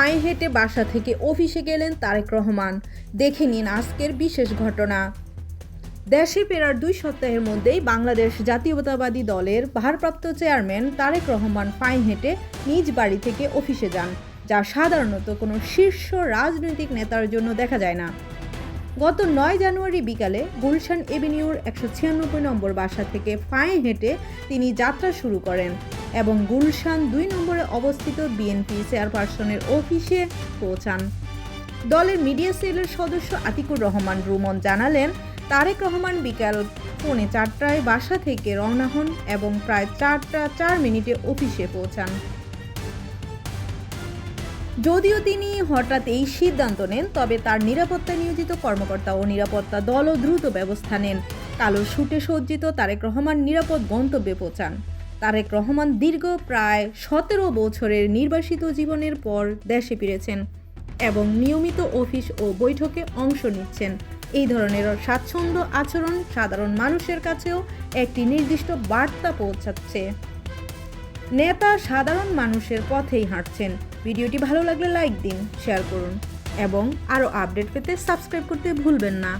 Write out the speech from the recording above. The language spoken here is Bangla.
পায়ে হেঁটে বাসা থেকে অফিসে গেলেন তারেক রহমান। দেখে নিন আজকের বিশেষ ঘটনা। দেশে ফেরার দুই সপ্তাহের মধ্যেই বাংলাদেশ জাতীয়তাবাদী দলের ভারপ্রাপ্ত চেয়ারম্যান তারেক রহমান পায়ে হেঁটে নিজ বাড়ি থেকে অফিসে যান, যা সাধারণত কোনো শীর্ষ রাজনৈতিক নেতার জন্য দেখা যায় না। গত নয় জানুয়ারি বিকালে গুলশান এভিনিউর একশো ছিয়ানব্বই নম্বর বাসা থেকে পায়ে হেঁটে তিনি যাত্রা শুরু করেন এবং গুলশান দুই নম্বরে অবস্থিত বিএনপি চেয়ারপারসনের অফিসে পৌঁছান। দলের মিডিয়া সেলের সদস্য আতিকুর রহমান রুমন জানালেন, তারেক রহমান বিকাল পৌনে চারটায় বাসা থেকে রওনা হন এবং প্রায় চারটা চার মিনিটে অফিসে পৌঁছান। যদিও তিনি হঠাৎ এই সিদ্ধান্ত নেন, তবে তার নিরাপত্তা নিয়োজিত কর্মকর্তা ও নিরাপত্তা দলও দ্রুত ব্যবস্থা নেন। কালো শুটে সজ্জিত তারেক রহমান নিরাপদ গন্তব্যে পৌঁছান। তারেক রহমান দীর্ঘ প্রায় সতেরো বছরের নির্বাসিত জীবনের পর দেশে ফিরেছেন এবং নিয়মিত অফিস ও বৈঠকে অংশ নিচ্ছেন। এই ধরনের স্বাচ্ছন্দ্য আচরণ সাধারণ মানুষের কাছেও একটি নির্দিষ্ট বার্তা পৌঁছাচ্ছে। নেতা সাধারণ মানুষের পথেই হাঁটছেন। ভিডিওটি ভালো লাগলে লাইক দিন শেয়ার করুন এবং আরও আপডেট পেতে সাবস্ক্রাইব করতে ভুলবেন না।